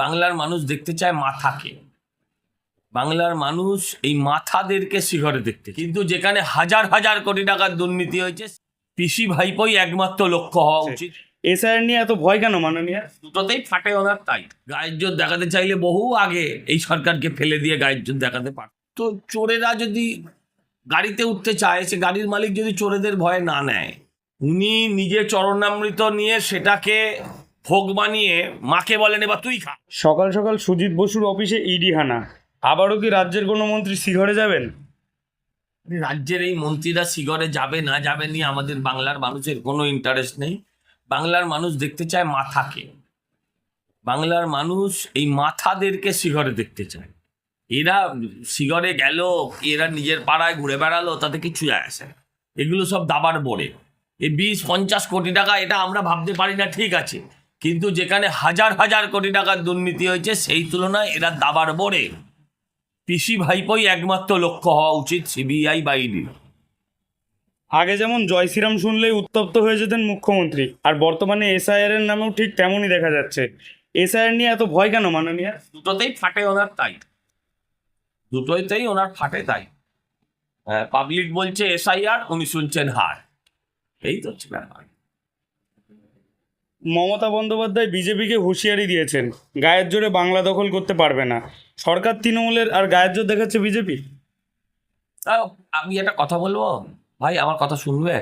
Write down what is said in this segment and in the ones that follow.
বাংলার মানুষ দেখতে চায় মাথাকে। বাংলার মানুষ এই মাথাদেরকে শিখরে দেখতে কিন্তু যেখানে হাজার হাজার কোটি টাকার দুর্নীতি হয়েছে পিসি ভাইপোই একমাত্র লক্ষ্য হওয়া উচিত। এসআইআর নিয়ে এত ভয় কেন মাননীয়? দুটোতেই ফাটে ওনার তাই। গায়ের জোর দেখাতে চাইলে বহু আগে এই সরকারকে ফেলে দিয়ে গায়ের জোর দেখাতে পারত। তো চোরেরা যদি গাড়িতে উঠতে চায় সে গাড়ির মালিক যদি চোরেদের ভয় না নেয় উনি নিজে চরণামৃত নিয়ে সেটাকে ভোগ বানিয়ে মাকে বলেন এবার তুই খা। সকাল সকাল সুজিত বসুর অফিসে ইডি হানা। আবারও কি রাজ্যের কোনো মন্ত্রী শিঘরে যাবেন? রাজ্যের এই মন্ত্রীরা সিগরে যাবে না যাবে নিয়ে আমাদের বাংলার মানুষের কোনো ইন্টারেস্ট নেই। বাংলার মানুষ দেখতে চায় মাথাকে। বাংলার মানুষ এই মাথাদেরকে সিগরে দেখতে চায়। এরা সিগরে গেল এরা নিজের পাড়ায় ঘুরে বেড়ালো তাতে কিছু যায় আসে এগুলো সব দাবার বড়ে। এই বিশ পঞ্চাশ কোটি টাকা এটা আমরা ভাবতে পারি না ঠিক আছে। কিন্তু যেখানে হাজার হাজার কোটি টাকার দুর্নীতি হয়েছে সেই তুলনায় এরা দাবার বড়ে পিসি ভাইপোই একমাত্র লক্ষ্য হওয়া উচিত সিবিআই বা আগে যেমন জয় শ্রীরাম শুনলেই উত্তপ্ত হয়ে যেতেন মুখ্যমন্ত্রী আর বর্তমানে এসআইআর এর নামেও ঠিক তেমনই দেখা যাচ্ছে। এসআইআর নিয়ে এত ভয় কেন মাননীয়? দুটোতেই ফাটে ওনার তাই। দুটোতেই ওনার ফাটে তাই। পাবলিক বলছে এসআইআর উনি শুনছেন হার। এই তো হচ্ছে ব্যাপার। মমতা বন্দ্যোপাধ্যায় বিজেপিকে হুঁশিয়ারি দিয়েছেন, গায়ের জোরে বাংলা দখল করতে পারবে না। সরকার তৃণমূলের আর গায়ের জোর দেখাচ্ছে বিজেপি? আমি একটা কথা বলব? ভাই, আমার কথা শুনবে?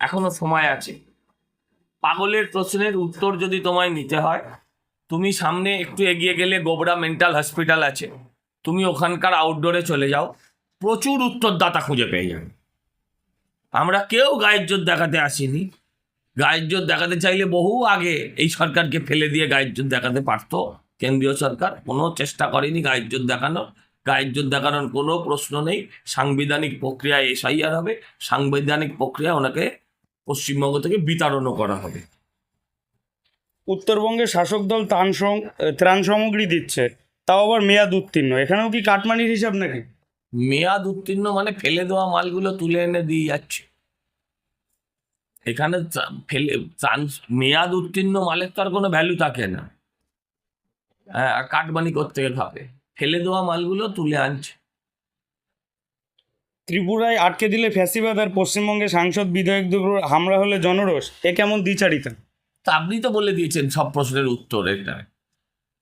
এখনও সময় আছে। পাগলের প্রশ্নের উত্তর যদি তোমায় নিতে হয়, তুমি সামনে একটু এগিয়ে গেলে গোবরা মেন্টাল হসপিটাল আছে। তুমি ওখানকার আউটডোরে চলে যাও। প্রচুর উত্তরদাতা খুঁজে পেয়ে যাবে। আমরা কেউ গায়ের জোর দেখাতে আসিনি। গায়ের জোর দেখাতে চাইলে বহু আগে এই সরকারকে ফেলে দিয়ে গায়ের জোর দেখাতে পারতো। কেন্দ্রীয় সরকার কোনো চেষ্টা করেনি গায়ের জোর দেখানোর। গায়ের জোর দেখানোর কোনো প্রশ্ন নেই। সাংবিধানিক প্রক্রিয়ায় এসআইআর হবে। সাংবিধানিক প্রক্রিয়া ওনাকে পশ্চিমবঙ্গ থেকে বিতাড়নও করা হবে। উত্তরবঙ্গের শাসক দল ত্রাণ ত্রাণ সামগ্রী দিচ্ছে। তাও আবার মেয়াদ উত্তীর্ণ। এখানেও কি কাটমানির হিসাব নাকি? মেয়াদ উত্তীর্ণ মানে ফেলে দেওয়া মালগুলো তুলে এনে দিয়ে যাচ্ছে। এখানে ফেলে ত্রাণ- মেয়াদ উত্তীর্ণ মালের তো আর কোনো ভ্যালু থাকে না। হ্যাঁ আর কাটবানি করতে হবে। ফেলে দেওয়া মালগুলো তুলে আনছে। ত্রিপুরায় আটকে দিলে ফ্যাসিবাদ আর পশ্চিমবঙ্গে সাংসদ বিধায়ক দুপুর হামলা হলে জনরোষ এ কেমন দ্বিচারিতা? তা আপনি তো বলে দিয়েছেন সব প্রশ্নের উত্তর এটা।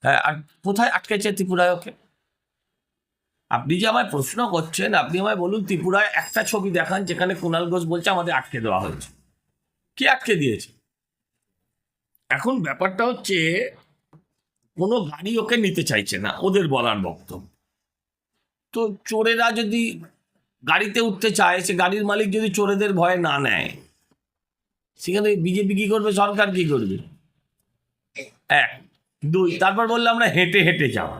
হ্যাঁ আর কোথায় আটকেছে ত্রিপুরায় ওকে? আপনি যে আমায় প্রশ্ন করছেন আপনি আমায় বলুন ত্রিপুরায় একটা ছবি দেখান যেখানে কুণাল ঘোষ বলছে আমাদের আটকে দেওয়া হয়েছে। কে আটকে দিয়েছে? এখন ব্যাপারটা হচ্ছে, কোনো গাড়ি ওকে নিতে চাইছে না, ওদের বলার বক্তব্য। তো চোরেরা যদি গাড়িতে উঠতে চায়, সে গাড়ির মালিক যদি চোরেদের ভয় না নেয়, সেখানে বিজেপি কি করবে? সরকার কি করবে? এক। দুই, তারপর বলল আমরা হেঁটে হেঁটে যাওয়া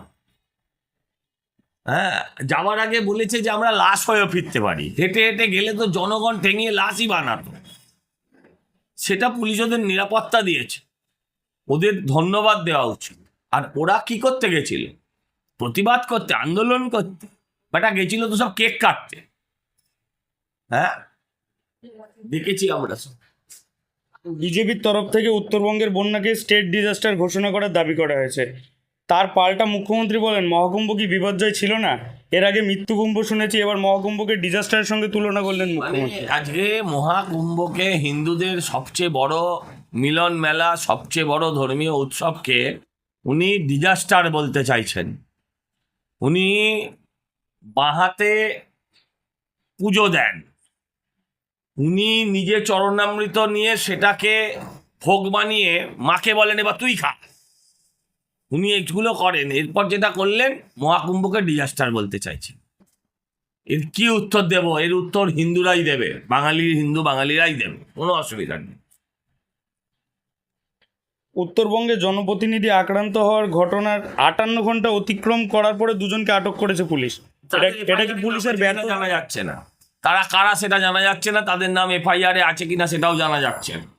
হ্যাঁ যাওয়ার আগে বলেছে যে আমরা লাশ হয়েও ফিরতে পারি। হেঁটে হেঁটে গেলে তো জনগণ ঠেঙিয়ে লাশই বানাতো। সেটা পুলিশ ওদের নিরাপত্তা দিয়েছে। ওদের ধন্যবাদ দেওয়া উচিত। আর ওরা কি করতে গেছিল? প্রতিবাদ করতে, আন্দোলন করতে। বেটা, গেছিল তো সব কেক কাটতে। হ্যাঁ? দেখেছি আমরা সব। বিজেপির তরফ থেকে উত্তরবঙ্গের বন্যাকে স্টেট ডিজাস্টার ঘোষণা করার দাবি করা হয়েছে। তার পাল্টা মুখ্যমন্ত্রী বলেন মহাকুম্ভ কি বিপর্যয় ছিল না? এর আগে মৃত্যুকুম্ভ শুনেছি এবার মহাকুম্ভকে ডিজাস্টারের সঙ্গে তুলনা করলেন মানে মুখ্যমন্ত্রী। আজকে মহাকুম্ভকে হিন্দুদের সবচেয়ে বড় মিলন মেলা সবচেয়ে বড় ধর্মীয় উৎসবকে উনি ডিজাস্টার বলতে চাইছেন। উনি বাহাতে পুজো দেন। উনি নিজে চরণামৃত নিয়ে সেটাকে ভোগ বানিয়ে মাকে বলেন এবার তুই খা। উনি এগুলো করেন। এরপর যেটা করলেন মহাকুম্ভকে ডিজাস্টার বলতে চাইছেন এর কি উত্তর দেব? এর উত্তর হিন্দুরাই দেবে। বাঙালি হিন্দু বাঙালিরাই দেবে। কোনো অসুবিধা নেই। উত্তরবঙ্গে জনপ্রতিনিধি আক্রান্ত হওয়ার ঘটনার আটান্ন ঘণ্টা অতিক্রম করার পরে দুজনকে আটক করেছে পুলিশ। এটা কি পুলিশের ব্যর্থ জানা যাচ্ছে না। তারা কারা সেটা জানা যাচ্ছে না? তাদের নাম এফআইআর এ আছে কিনা সেটাও জানা যাচ্ছে না।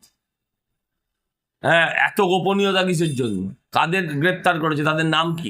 হ্যাঁ এত গোপনীয়তা কিসের জন্য? কাদের গ্রেপ্তার করেছে? তাদের নাম কি?